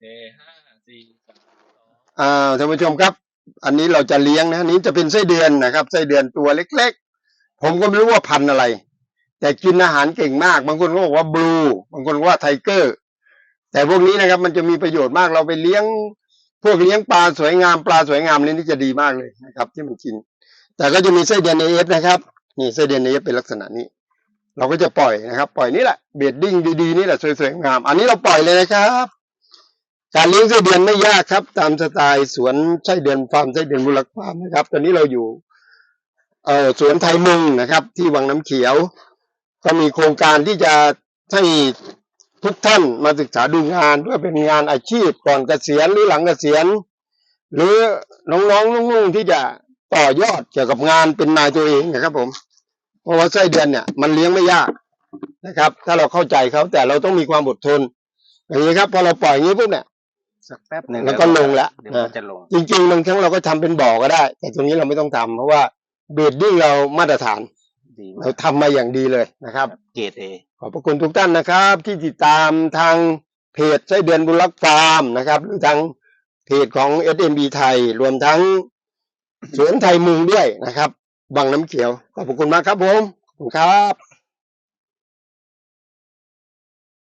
เอห้าสี่สามสองอ่าท่านผู้ชมครับ อันนี้เราจะเลี้ยงนะอันนี้จะเป็นไส้เดือนนะครับไส้เดือนตัวเล็กๆ ผมก็ไม่รู้ว่าพันธุ์อะไร แต่กินอาหารเก่งมาก บางคนก็บอกว่าบลูบางคนก็ว่าไทเกอร์ แต่พวกนี้นะครับมันจะมีประโยชน์มากเราไปเลี้ยง พวกเลี้ยงปลาสวยงามปลาสวยงามนี่จะดีมากเลยนะครับ ที่มันกิน แต่ก็จะมีไส้เดือนเอฟนะครับนี่ไส้เดือนเอฟเป็นลักษณะนี้เราก็จะปล่อยนะครับ ปล่อยนี่แหละเบียดดิ้งดีๆนี่แหละสวยๆงาม อันนี้เราปล่อยเลยนะครับ การเลี้ยงไส้เดือนไม่ยากครับ ตามสไตล์สวนไส้เดือนฟาร์มไส้เดือนบุรักฟาร์มนะครับ ตอนนี้เราอยู่เอ่อสวนไทยมุงนะครับ ที่วังน้ำเขียว ก็มีโครงการที่จะให้ทุกท่านมาศึกษาดูงานเพื่อเป็นงานอาชีพก่อนเกษียณหรือหลังเกษียณ หรือน้องๆลุงๆที่จะต่อยอดเกี่ยวกับงานเป็นนายตัวเองนะครับ ผม เพราะว่าไส้เดือนเนี่ย มันเลี้ยงไม่ยากนะครับ ถ้าเราเข้าใจเขาแต่เราต้องมีความอดทนอย่างนี้ครับพอเราปล่อยอย่างนี้ปุ๊บเนี่ย สักแป๊บหนึ่งแล้วก็ลงละเดี๋ยวมันนะจะลง จริงๆบางครั้งเราก็ทำเป็นบ่อก็ได้ แต่ตรงนี้เราไม่ต้องทำเพราะว่าเบดดิ้งเรามาตรฐานดีมาเรากทำมาอย่างดีเลยนะครับ เกรดเอขอบพระคุณทุกท่านนะครับ ที่ติดตามทางเพจไส้เดือนบุญรักฟาร์มนะครับหรือทางเพจของ SMB ไทยรวมทั้งสวนไทยมุงด้วยนะครับ บางน้ำเขียว ขอบพระคุณมากครับผม ขอบคุณครับ